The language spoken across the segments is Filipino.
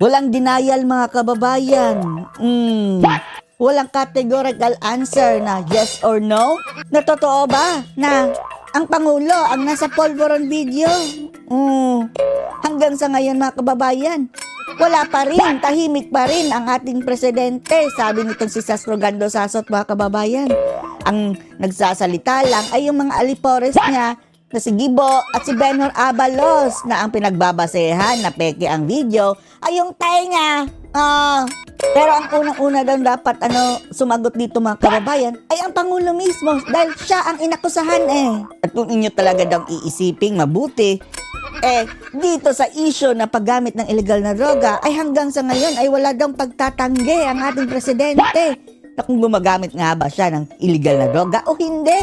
Walang denial mga kababayan. Mm. Walang categorical answer na yes or no. Na totoo ba na ang Pangulo ang nasa polvoron video? Mm. Hanggang sa ngayon mga kababayan, wala pa rin, tahimik pa rin ang ating presidente. Sabi nitong si Sas Rogando Sasot mga kababayan. Ang nagsasalita lang ay yung mga alipores niya na si Gibo at si Benhor Abalos na ang pinagbabasehan na peke ang video ay yung tenga. Ah, pero ang unang-una daw dapat ano sumagot dito mga kababayan ay ang Pangulo mismo dahil siya ang inakusahan eh. At kung inyo talaga daw iisiping mabuti, eh, dito sa issue na paggamit ng illegal na droga ay hanggang sa ngayon ay wala daw pagtatanggi ang ating presidente na kung gumagamit nga ba siya ng illegal na droga o hindi.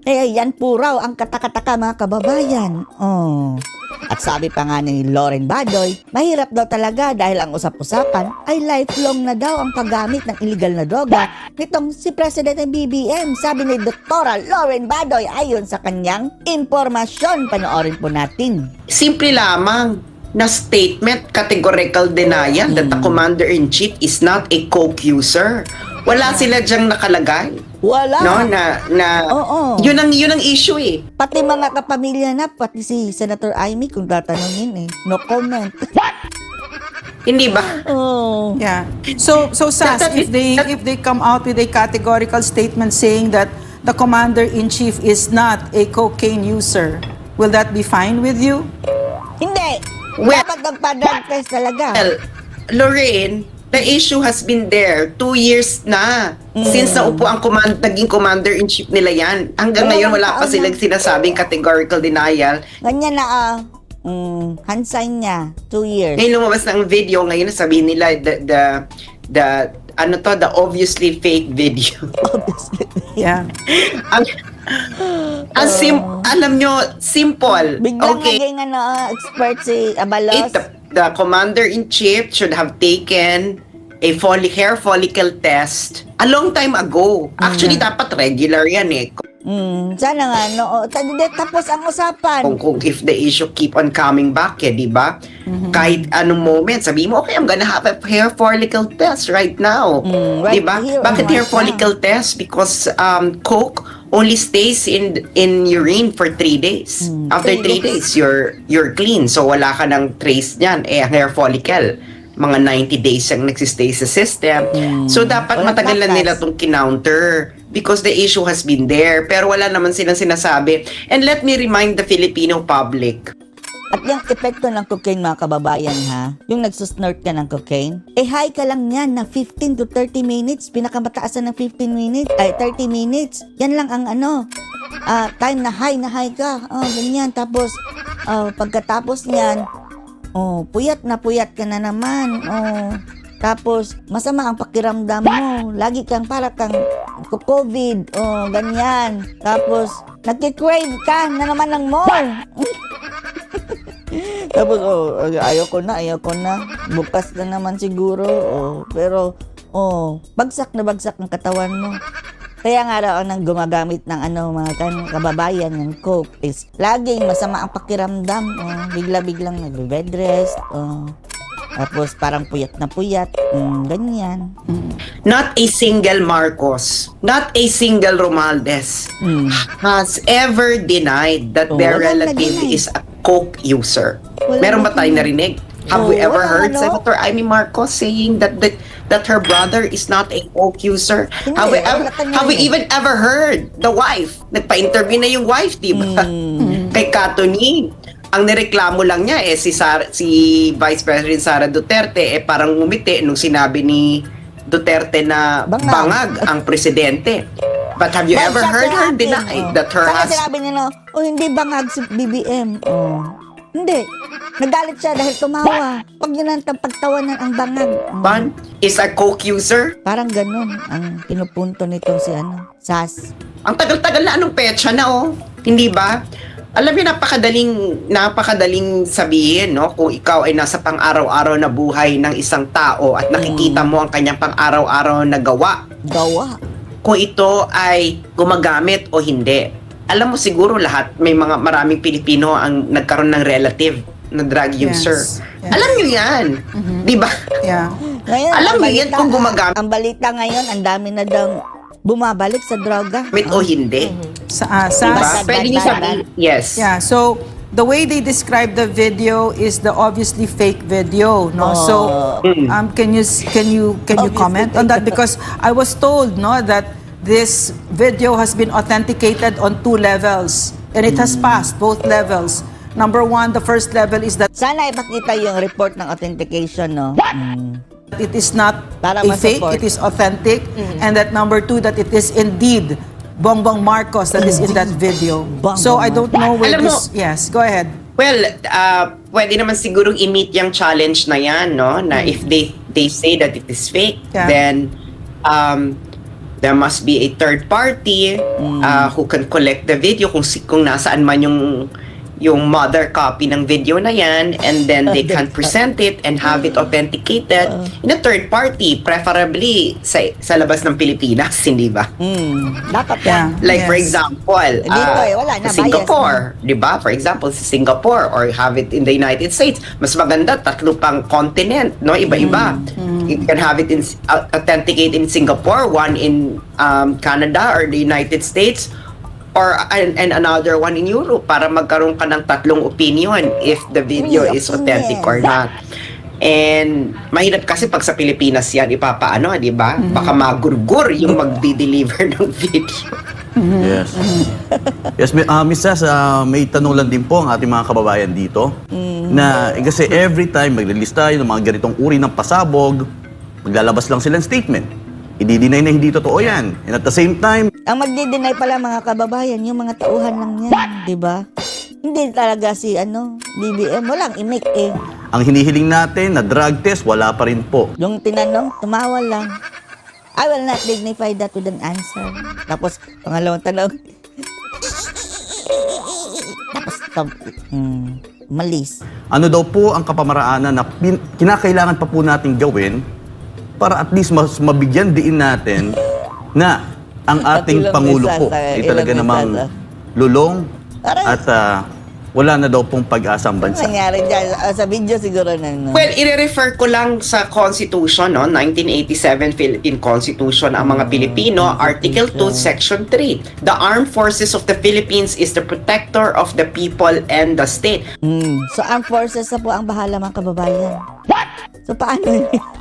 Kaya yan po raw ang katakataka mga kababayan. Oh. At sabi pa nga ni Lauren Badoy, mahirap daw talaga dahil ang usap-usapan ay lifelong na daw ang paggamit ng illegal na droga nitong si Presidente BBM. Sabi ni Dr. Lauren Badoy ayon sa kanyang impormasyon. Panoorin po natin. Simple lamang na statement, categorical denial that the commander-in-chief is not a coke user. Wala sila diyang nakalagay. Wala. No, na, na, Oo. yun ang, yun ang issue eh. Pati mga kapamilya na, pati si Senator Amy kung tatanungin eh. No comment. Hindi ba? oh. Yeah. So so Sas, That- that- if they that- if they come out with a categorical statement saying that the commander in chief is not a cocaine user, will that be fine with you? Hindi. Well- Dapat magpa-drug test talaga. Well, Lorraine, the issue has been there two years na. Since naupo ang command, naging commander-in-chief nila yan. Hanggang ngayon, wala pa silang sinasabing categorical denial. Ganyan na ah. Mm, hand sign niya. Two years. Ngayon lumabas ng video, ngayon sabihin nila the, the, the, ano to, the obviously fake video. Obviously. Yeah. ang, ang sim, alam nyo, simple. Biglang okay. naging ano, ah, expert si Abalos. It, the, the commander-in-chief should have taken a folli hair follicle test a long time ago. Actually, dapat regular yan eh. Mm, sana nga, no. oh, Tapos ang usapan. Kung, kung if the issue keep on coming back eh, di ba? Kahit anong moment, sabi mo, okay, I'm gonna have a hair follicle test right now. Mm, right di ba? Bakit right hair follicle test? Because um, coke only stays in in urine for three days. Mm, After three days. you're you're clean. So wala ka ng trace niyan. Eh, ang hair follicle, mga 90 days ang nagsistay sa system. So dapat Walang matagal na batas. nila itong kinounter because the issue has been there. Pero wala naman silang sinasabi. And let me remind the Filipino public, At yung epekto ng cocaine mga kababayan ha, yung nagsusnort ka ng cocaine, eh high ka lang yan na 15 to 30 minutes, pinakamataasan ng 15 minutes, ay 30 minutes. Yan lang ang ano, ah, time na high na high ka. Oh, ganyan. Tapos, ah, pagkatapos niyan, oh, puyat na puyat ka na naman. Oh, tapos, masama ang pakiramdam mo. Lagi kang para kang COVID. Oh, ganyan. Tapos, nagkikrave ka na naman ng more. Tapos, oh, ayaw ko na, ayaw ko na. Bukas na naman siguro. Oh, pero, oh, bagsak na bagsak ang katawan mo. Kaya nga raw nang gumagamit ng ano mga kan kababayan ng coke is laging masama ang pakiramdam. Oh, bigla-biglang nagbe-bed rest. Oh. Tapos parang puyat na puyat. Mm, ganyan. Mm. not a single Marcos, not a single Romaldes Mm. has ever denied that Oh, their relative is a coke user. Walang Meron ba tayong narinig? Have we Oh, ever wala, heard ano? Senator Amy Marcos saying that that, that her brother is not a coke user? Hindi, have we wala ever have we even ever heard the wife? Nagpa-interview na yung wife, di ba? Mm. Kay Katoni. Ang nireklamo lang niya eh si Sara, si Vice President Sara Duterte eh parang ngumiti nung sinabi ni Duterte na Bangag. bangag, ang presidente. But have you Bangag ever heard her deny oh. that her Saka husband sinabi niya no, oh hindi bangag si BBM. Oh. Hindi. Nagalit siya dahil tumawa. Pag yun ang pagtawanan ang bangag. Mm. is a coke user? Parang ganun ang pinupunto nitong si ano, SAS. Ang tagal-tagal na anong petsa na oh. Hindi ba? Alam niyo napakadaling napakadaling sabihin no kung ikaw ay nasa pang-araw-araw na buhay ng isang tao at nakikita mo ang kanyang pang-araw-araw na gawa Gawa. Kung ito ay gumagamit o hindi. Alam mo siguro lahat may mga maraming Pilipino ang nagkaroon ng relative na drug Yes. user. Yes. Alam niyo 'yan. 'Di ba? Yeah. Ngayon, Alam mo yan kung gumagamit. Ang balita ngayon, ang dami na daw bumabalik sa droga. Mit o hindi. Sa, ah, sa, Diba? Basta Pwede niyo sabihin, yes. Yeah, so the way they describe the video is the obviously fake video, no? So um can you can you can you comment on that because I was told no that this video has been authenticated on two levels and it has passed both levels. Number one, the first level is that Sana ipakita yung report ng authentication, no? Mm. it is not Para a fake, ma-support. it is authentic, and that number two, that it is indeed Bongbong Marcos that is in that video. So I don't know where Alam mo- this. Yes, go ahead. Well, uh, pwede naman sigurong i-meet yung challenge na yan, no? Na if they they say that it is fake, Yeah. then um, there must be a third party uh, who can collect the video kung si- kung nasaan man yung yung mother copy ng video na yan and then they can present it and have it authenticated in a third party preferably sa sa labas ng Pilipinas hindi ba Mm. Dapat yan. Like for Yes. example, Dito ah, eh, wala na, sa Singapore, 'di ba? For example, sa Singapore or have it in the United States, mas maganda tatlo pang continent, no? Iba-iba. You can have it in uh, authenticate in Singapore, one in um, Canada or the United States or and, and another one in Europe para magkaroon ka ng tatlong opinion if the video is authentic or not. And mahirap kasi pag sa Pilipinas yan ipapaano, 'di ba? Baka magurgur yung magdi-deliver ng video. Yes. Yes, may, uh, Miss Sas, ah, may tanong lang din po ang ating mga kababayan dito. Na eh, kasi every time maglilist tayo ng mga ganitong uri ng pasabog, maglalabas lang silang statement. I-deny na hindi totoo yan. And at the same time, Ang magdi-deny pala mga kababayan, yung mga tauhan lang yan, di ba? Hindi talaga si ano, BBM, walang imik eh. ang hinihiling natin na drug test, wala pa rin po. Yung tinanong, tumawa lang. I will not dignify that with an answer. Tapos, pangalawang tanong. Tapos, tab- hmm, malis. Ano daw po ang kapamaraanan na pin- kinakailangan pa po nating gawin para at least mas mabigyan diin natin na ang ating Pangulo po ah, ay talaga namang ah. lulong at ah, wala na daw pong pag-asa ang Ano bansa. nangyari dyan? Ah, sa video siguro na, no? Well, i-refer ko lang sa Constitution, no? 1987 Philippine Constitution ang mga Pilipino, Article 2, Section 3. The Armed Forces of the Philippines is the protector of the people and the state. Hmm. So, armed forces na po ang bahala mga kababayan. So, paano yun?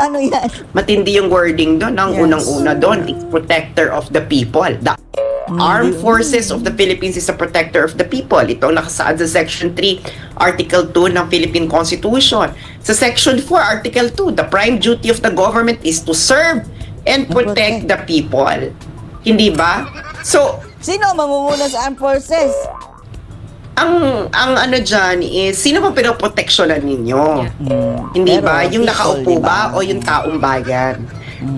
Paano yan? Matindi yung wording doon. Ang Yes. unang-una doon, it's protector of the people. The Armed Forces of the Philippines is the protector of the people. Ito ang nakasaad sa Section 3, Article 2 ng Philippine Constitution. Sa Section 4, Article 2, the prime duty of the government is to serve and protect the people. Hindi ba? So, Sino mamumuna sa armed forces? Ang ang ano diyan is sino ba pinoproteksyonan ninyo? Hindi Pero ba? Yung nakaupo di ba? o yung taong bayan?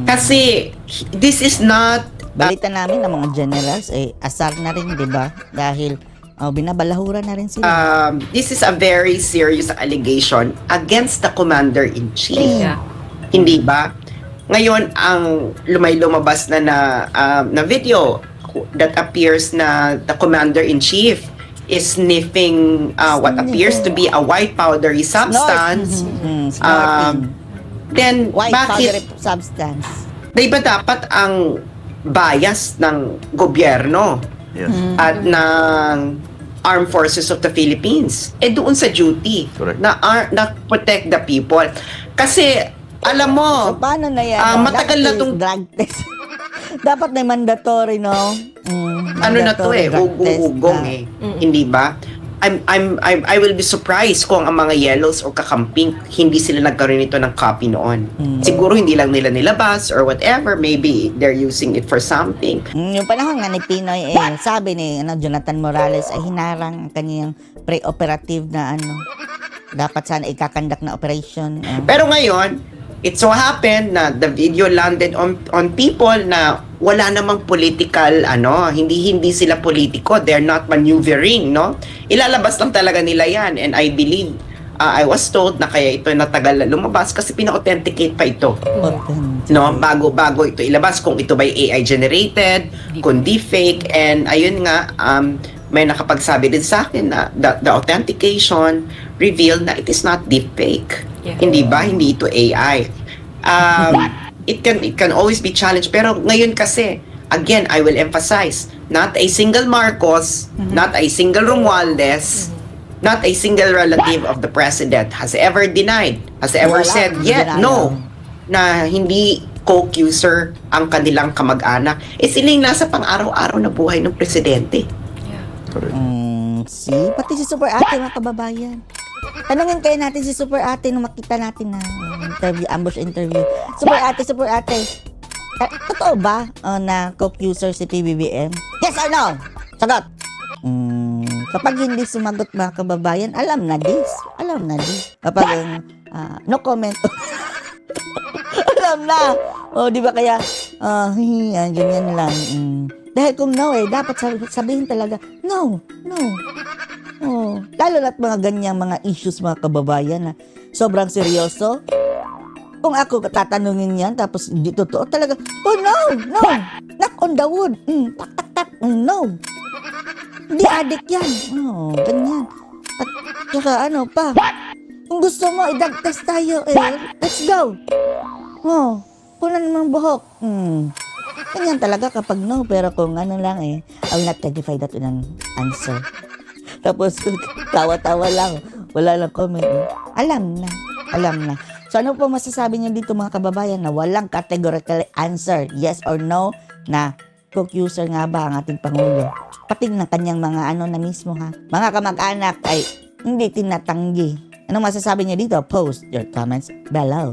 Kasi this is not Balita namin ng mga generals, eh, asar na rin, di ba? Dahil oh, binabalahura na rin sila. um, this is a very serious allegation against the commander-in-chief. Hindi ba? Ngayon, ang lumay lumabas na na, um, na video that appears na the commander-in-chief is sniffing uh, what appears to be a white powdery substance. Mm, Um, snorting. then, White powdery bakit, substance. di ba dapat ang bias ng gobyerno Yes. at ng Armed Forces of the Philippines. Eh doon sa duty Correct. na ar- na protect the people. Kasi alam mo, So, paano na yan? ah, matagal na may tong- drug test. Dapat may mandatory, no? Mm, ano na to eh, ugong-ugong na. eh. Hindi ba? I'm, I'm, I'm, I will be surprised kung ang mga yellows o kakamping hindi sila nagkaroon nito ng copy noon. Hmm. Siguro hindi lang nila nilabas or whatever. Maybe they're using it for something. Mm, Yung panahon nga ni Pinoy, eh, sabi ni ano, Jonathan Morales ay hinarang ang kanyang pre-operative na ano, dapat sana ikakandak na operation. ah. Pero ngayon, it so happened na the video landed on on people na wala namang political ano, hindi hindi sila politiko, they're not maneuvering, no? Ilalabas lang talaga nila 'yan and I believe uh, I was told na kaya ito natagal na lumabas kasi pina-authenticate pa ito. Authentic. No, bago bago ito ilabas kung ito ba AI generated, kung di fake and ayun nga um may nakapagsabi din sa akin na the, the authentication revealed na it is not deepfake. Yeah. Hindi ba? Hindi ito AI. Um, it can it can always be challenged. Pero ngayon kasi, again, I will emphasize, not a single Marcos, not a single Romualdez, not a single relative of the president has ever denied, has ever Wala. said yet no na hindi co-accuser ang kanilang kamag-anak. Eh sila yung nasa pang-araw-araw na buhay ng presidente. Mm, see? Pati si Super Ate, mga kababayan. Tanungin kayo natin si Super Ate nung makita natin na uh, interview, ambush interview. Super Ate, Super Ate. eh, totoo ba uh, na co-user si PBBM? Yes or no? Sagot! Mm, kapag hindi sumagot mga kababayan, alam na this. Alam na this. Kapag uh, no comment. alam na. O, di ba kaya, ah, hihi, ah, ganyan lang. Mm. Dahil kung no eh, dapat sab- sabihin talaga, no, no. Oh, lalo na't mga ganyang mga issues mga kababayan na sobrang seryoso. Kung ako tatanungin yan, tapos hindi totoo, talaga, oh no, no, knock on the wood, mm, tak, tak, tak, mm, no. Hindi addict yan. Oh, ganyan. At saka ano pa, kung gusto mo, idagtas tayo eh, let's go. Oh, punan mo buhok. Hmm. Ganyan talaga kapag no, pero kung ano lang eh, I will not testify that an answer. Tapos, tawa-tawa lang. Wala lang comment. eh. Alam na. Alam na. So, ano po masasabi niyo dito mga kababayan na walang categorical answer, yes or no, na cook user nga ba ang ating Pangulo? Pati ng kanyang mga ano na mismo ha. Mga kamag-anak ay hindi tinatanggi. Anong masasabi niyo dito? Post your comments below.